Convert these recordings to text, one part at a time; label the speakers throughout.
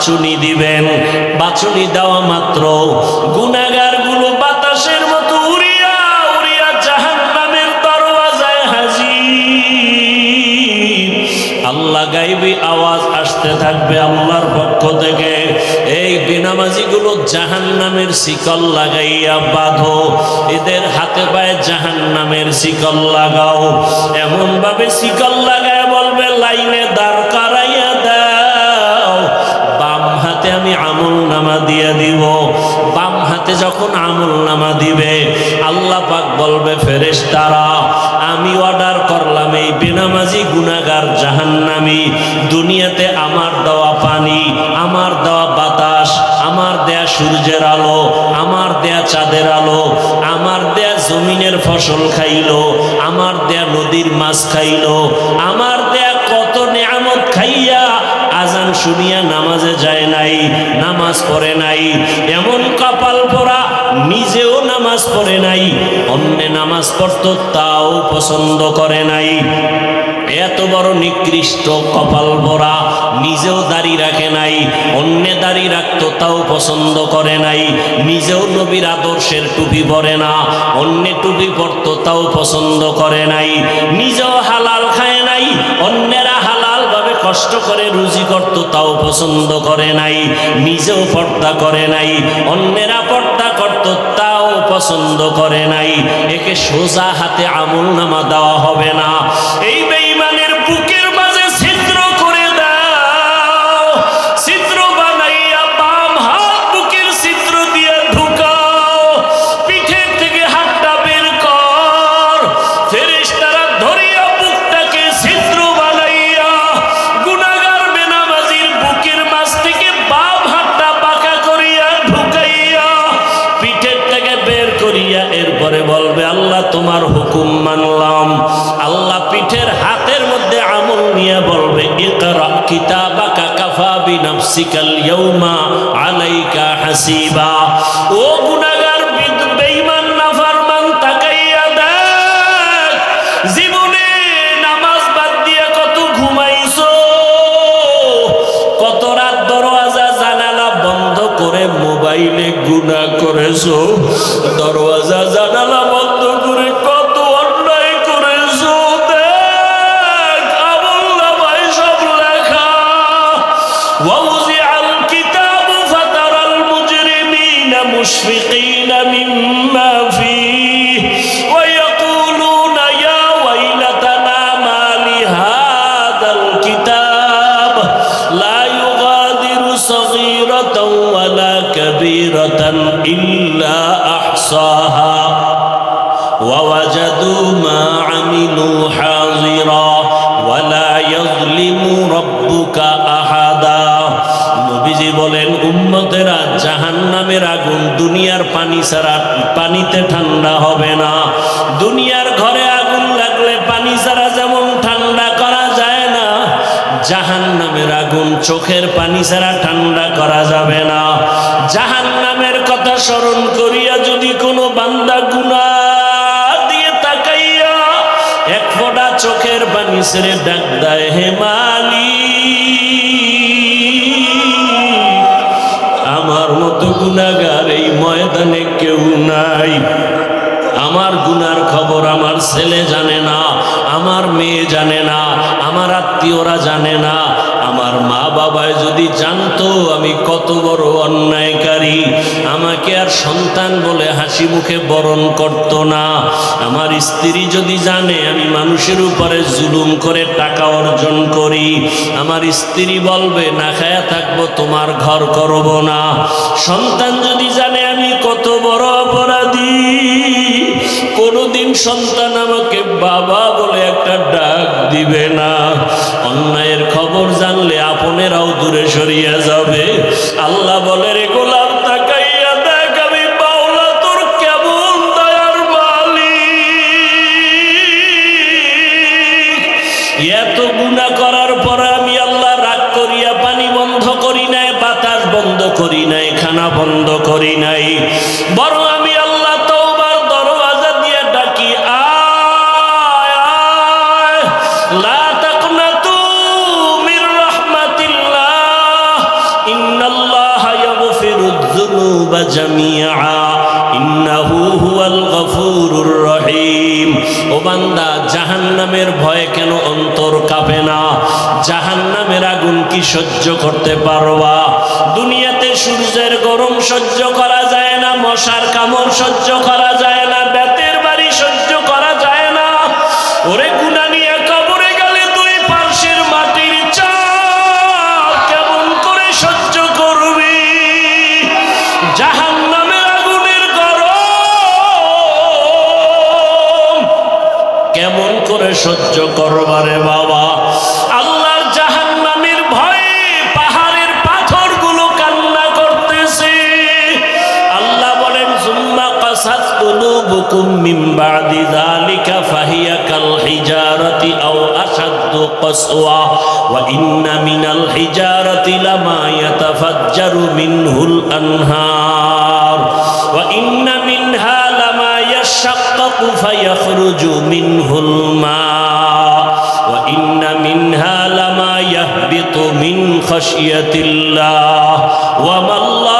Speaker 1: বাচুনি দিবেন বাচুনি দেওয়া মাত্র। গুনাগারগুলো বাতাসের মতো উড়িয়া উড়িয়া জাহান্নামের দরওয়াজায় হাজির। আল্লাহ গাইবি আওয়াজ আসতে থাকবে আল্লাহর পক্ষ থেকে। এই বেনামাজিগুলো জাহান নামের শিকল লাগাইয়া বাঁধো। এদের হাতে পায়ে জাহান নামের শিকল লাগাও। এমন ভাবে শিকল লাগায় বলবে, লাইনে হাতে যখন আমল নামা দিবে, আল্লাহ পাক বলবে, ফেরেশতারা, আমি অর্ডার করলাম এই বেনামাজি গুনাগার জাহান্নামি। দুনিয়াতে আমার দেওয়া পানি, আমার দেওয়া বাতাস, আমার দেয়া সূর্যের আলো, আমার দেয়া চাঁদের আলো, আমার দেয়া জমিনের ফসল খাইলো, আমার দেয়া নদীর মাছ খাইলো, আমার শুনিয়া নামাজে যায় নাই, নামাজ পড়ে নাই। এমন কপাল পরা নিজেও নামাজ পড়ে নাই, অন্যে নামাজ পড়তো, তাও পছন্দ করে নাই। এত বড় নিকৃষ্ট কপাল ভরা নিজেও দাড়ি রাখে নাই, অন্যে দাড়ি রাখতো, তাও পছন্দ করে নাই। নিজেও নবীর আদর্শের টুপি পরে না, অন্যে টুপি পরতো, তাও পছন্দ করে নাই। নিজেও হালাল খায় নাই, অন্যেরা কষ্ট করে, রুজি করত, তাও পছন্দ করে নাই। নিজেও পর্দা করে নাই। অন্যেরা পর্দা করত, তাও পছন্দ করে নাই। একে সোজা হাতে আমল নামা দেওয়া হবে না। এই আল্লাহ তোমার হুকুম মানলাম। আল্লাহ পিঠের হাতের মধ্যে আমল নিয়ে বলবে নামাজ বাদ দিয়া কত জানালা বন্ধ করে মোবাইলে গুনাহ করেছ, দরওয়াজা, জানালা জাহান্নামের আগুন দুনিয়ার পানি ছাড়া পানিতে ঠান্ডা হবে না। দুনিয়ার ঘরে আগুন লাগলে পানি ছাড়া যেমন ঠান্ডা করা যায় না, জাহান্নামের আগুন চোখের পানি ছাড়া ঠান্ডা করা যাবে না। জাহান্নামের কথা স্মরণ করিয়া যদি কোনো বান্দা গুনা দিয়ে তাকাইয়া এক ফোঁটা চোখের পানি ছেড়ে ডাক দেয়, হে মতো গুনাগার এই ময়দানে কেউ নাই। আমার গুনার খবর আমার ছেলে জানে না, আমার মেয়ে জানে না, আমার আত্মীয়রা জানে না। আমার মা বাবায় যদি জানতো আমি কত বড় অন্যায়কারী, আমাকে আর সন্তান বলে হাসি মুখে বরণ করতো না। আমার স্ত্রী যদি জানে আমি মানুষের উপরে জুলুম করে টাকা অর্জন করি আমার স্ত্রী বলবে, না খায়া থাকব, তোমার ঘর করব না। সন্তান যদি জানে আমি কত বড় অপরাধী, কোনোদিন সন্তান আমাকে বাবা বলে একটা ডাক দিবে না। অন্যায়ের খবর জানলে আপনেরাও দূরে সরিয়ে যাবে। আল্লাহ বলে, রে গোলাম, তাকাইয়া দেখ, আমি বাউলা, তোর কেমন দয়ার মালিক? এত গুণা বন্ধ করি নাই। বরং আমি আল্লাহ তোমার দরওয়াজা দিয়ে ডাকি, আয় আয়, লা তাকনাতু মির রাহমাতিল্লাহ রহিম। ও বান্দা জাহান্নামের ভয়ে কেন অন্তর কাঁপে না? জাহান্নামের আগুন কি সহ্য করতে পারবা? দুনিয়াতে সূর্যের গরম সহ্য করা যায় না, মশার কামড় সহ্য করা যায় না, বেতের বাড়ি সহ্য করা যায় না। ওরে بعد ذلك فهي كالحجارة أو أشد قسوة وإن من الحجارة لما يتفجر منه الأنهار وإن منها لما يشقق فيخرج منه الماء وإن منها لما يهبط من خشية الله وما الله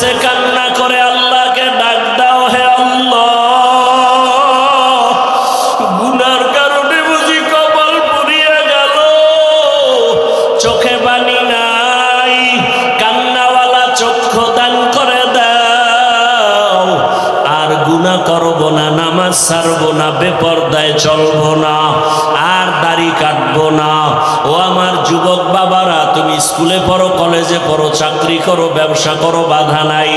Speaker 1: আছে কান্না করে আল্লাহকে ডাক দাও হে আল্লাহ। গুনার কারণে বুঝি কপাল পুড়িয়ে গেল। চোখে বানি নাই, কান্নাওয়ালা চক্ষু দান করে দাও। আর গুণা করব না, নামাজ ছাড়বো না, বেপরদায় চলবো না, আর দাড়ি কাটবো না। ও আমার যুবক বাবারা তুমি স্কুলে পড়ো, কলেজে পড়ো, চাকরি করো, ব্যবসা করো, বাধা নাই।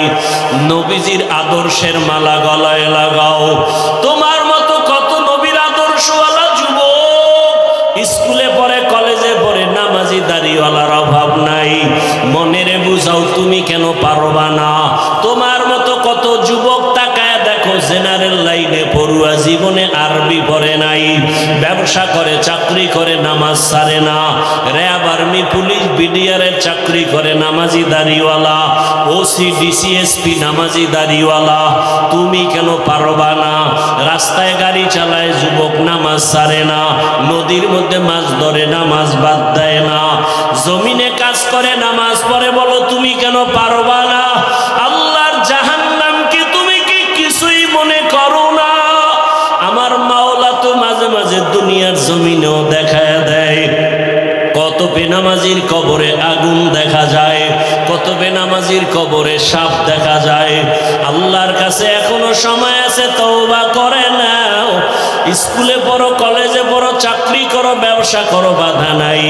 Speaker 1: নবীজির আদর্শের মালা গলায় লাগাও। তোমার মতো কত নবীর আদর্শওয়ালা যুবক স্কুলে পড়ে, কলেজে পড়ে, নামাজি দাড়িওয়ালার অভাব নাই। মনেরে বুঝাও তুমি কেন পারবা না? তোমার মতো কত যুবক তাকায় দেখো, জেনারেল লাইনে পড়ুয়া জীবনে আরবি পড়ে নাই। ব্যবসা করে, চাকরি করে, নামাজ সারে না। আর্মি পুলিশ বিডিআরের চাকরি করে নামাজি দাড়িওয়ালা ওসি ডিসিএসপি নামাজি দাড়িওয়ালা। তুমি কেন পারবা না? রাস্তায় গাড়ি চালায় যুবক নামাজ সারে না, নদীর মধ্যে মাছ ধরে নামাজ বাদ দেয় না। জমিনে কাজ করে, নামাজ পড়ে, বলো তুমি কেন পারবা কবরে আগুন দেখা যায়, কত বেনামাজির কবরে সাপ দেখা যায়। আল্লাহর কাছে এখনও সময় আছে, তওবা করে নাও। স্কুলে পড়ো, কলেজে পড়ো, চাকরি করো, ব্যবসা করো, বাধা নাই।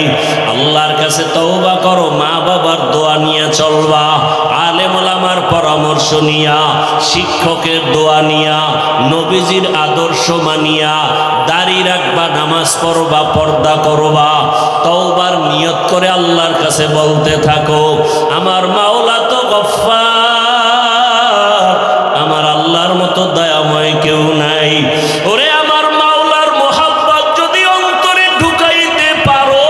Speaker 1: আল্লাহর কাছে তওবা করো, মা বাবার দোয়া নিয়ে চলবা আলেম ওলামার পরামর্শ নিয়া, শিক্ষকের দোয়া নিয়া, নবীজির আদর্শ মানিয়া, দাড়ি রাখবা, নামাজ পড়বা, পর্দা করবা তওবার নিয়ত করে আল্লাহর কাছে বলতে থাকো। আমার মাওলা তো গফফার। আমার আল্লাহর মতো দয়াময় কেউ নাই। ওরে আমার মাওলার মোহাব্বত যদি অন্তরে ঢুকাইতে পারো,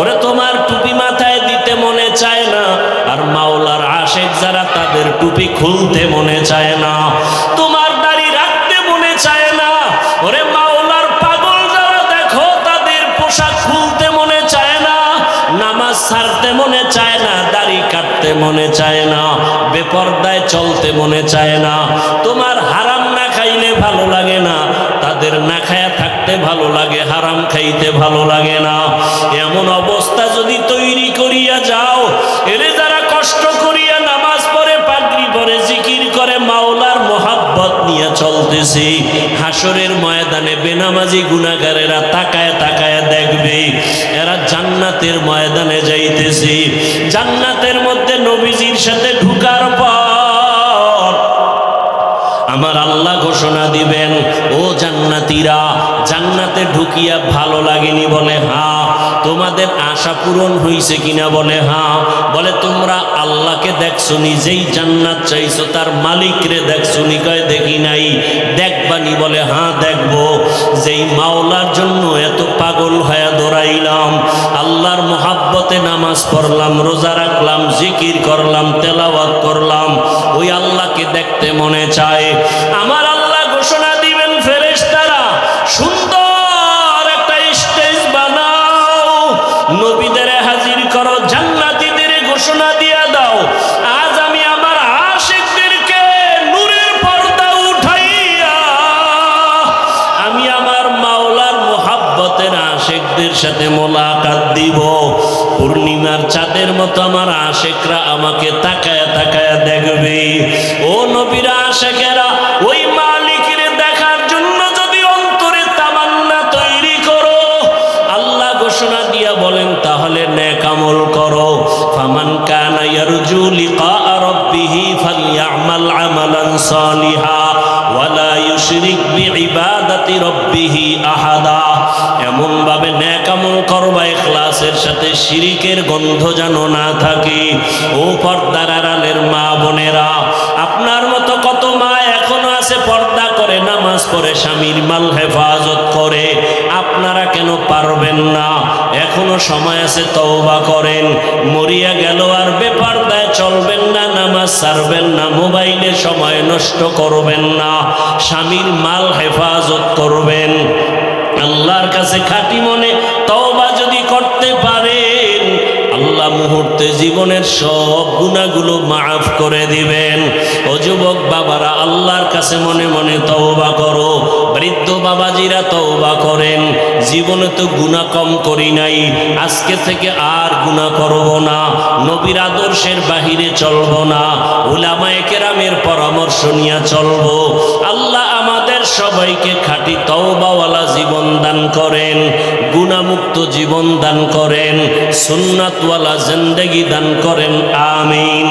Speaker 1: ওরে তোমার টুপি মাথায় দিতে মনে চায় না। আর মাওলার আশেক যারা তাদের টুপি খুলতে মনে চায় মনে চায় না, বেপর্দায় চলতে মনে চায় না। তোমার হারাম না খাইলে ভালো লাগে না, তাদের না খায়া থাকতে ভালো লাগে, হারাম খাইতে ভালো লাগে না। এমন অবস্থা যদি তৈরি করিয়া যাও মোহাব্বত নিয়ে চলতেছি। হাসরের ময়দানে বেনামাজি গুনাগারেরা তাকায় তাকায় দেখবে, এরা জান্নাতের ময়দানে যাইতেছি। জান্নাতের মধ্যে নবীজির সাথে ঢুকার পর আমার আল্লাহ ঘোষণা দিবেন, ও জান্নাতীরা, জান্নাতে ঢুকিয়া ভালো লাগেনি বলে হ্যাঁ তোমাদের আশা পূরণ হইছে কিনা বলে? হ্যাঁ। বলে, তোমরা আল্লাহকে দেখছ নিজেই জান্নাত চাইছো, তার মালিকরে দেখছ নি? কয়, দেখি নাই। দেখবানি? বলে হ্যাঁ দেখব। যেই মাওলার জন্য এত পাগল হয়ে দৌড়াইলাম, আল্লাহর মোহাব্বতে নামাজ পড়লাম, রোজা রাখলাম, জিকির করলাম, তেলাওয়াত করলাম, ওই আল্লাহকে দেখতে মনে চায়। আশেকদের সাথে মোলাকাত দিব। পূর্ণিমার চাঁদের মতো আমার আশেকরা আমাকে তাকায় তাকায় দেখবে। ও নবীরা আশেকেরা, ওই আমালান সালিহা, ওয়ালা ইউশরিক বিইবাদাতি রাব্বিহি আহাদা। এমন ভাবে নেক আমল করবা ইখলাসের সাথে শিরিকের গন্ধ যেন না থাকে। ও পর্দার আড়ালের মা বোনেরা, আপনার মতো কত মা এখনও আছে পর্দা করে, নামাজ পড়ে, স্বামীর মাল হেফাজত করে। আপনারা কেন পারবেন না? এখনও সময় আছে তওবা করেন। মরিয়া গেল আর বেপার দায় চলবেন না, নামাজ ছাড়বেন না, মোবাইলে সময় নষ্ট করবেন না। স্বামীর মাল হেফাজত করবেন। আল্লাহর কাছে খাঁটি মনে তওবা যদি করতে পারেন, আল্লাহ মুহূর্তে জীবনের সব গুণাগুলো মাফ করে দিবেন। ও যুবক বাবারা, আল্লাহর কাছে মনে মনে তওবা করো। বৃদ্ধ বাবাজিরা তওবা করেন। জীবনে তো গুণা কম করি নাই, আজকে থেকে আর গুণা করব না। নবীর আদর্শের বাহিরে চলব না। উলামায়ে কেরামের পরামর্শ নিয়ে চলব। সবাইকে খাঁটি তওবাওয়ালা জীবন দান করেন গুণামুক্ত জীবন দান করেন, সুন্নাতওয়ালা জিন্দেগি দান করেন, আমিন।